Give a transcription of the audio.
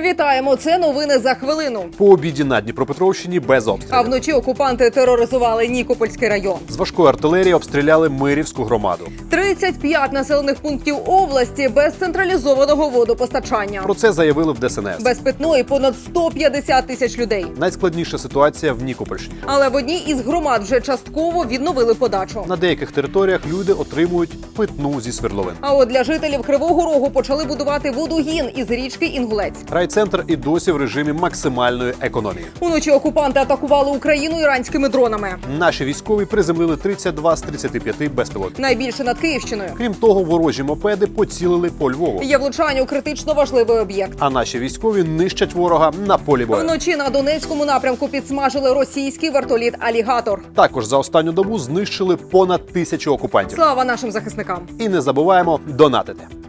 Вітаємо! Це новини за хвилину. По обіді на Дніпропетровщині без А вночі окупанти тероризували Нікопольський район. З важкої артилерії обстріляли Мирівську громаду. 35 населених пунктів області без централізованого водопостачання. Про це заявили в ДСНС. Без питної понад 150 тисяч людей. Найскладніша ситуація в Нікопольщині. Але в одній із громад вже частково відновили подачу. На деяких територіях люди отримують питну зі свердловин. А от для жителів Кривого Рогу почали будувати водогін із річки Інгулець. Райцентр і досі в режимі максимальної економії. Уночі окупанти атакували Україну іранськими дронами. Наші військові приземлили 32 з 35 безпілотників. Найбільше над Київщиною. Крім того, ворожі мопеди поцілили по Львову. Є влучання у критично важливий об'єкт. А наші військові нищать ворога на полі бою. Вночі на Донецькому напрямку підсмажили російський вертоліт Алігатор. Також за останню добу знищили понад тисячу окупантів. Слава нашим захисникам! І не забуваємо донатити.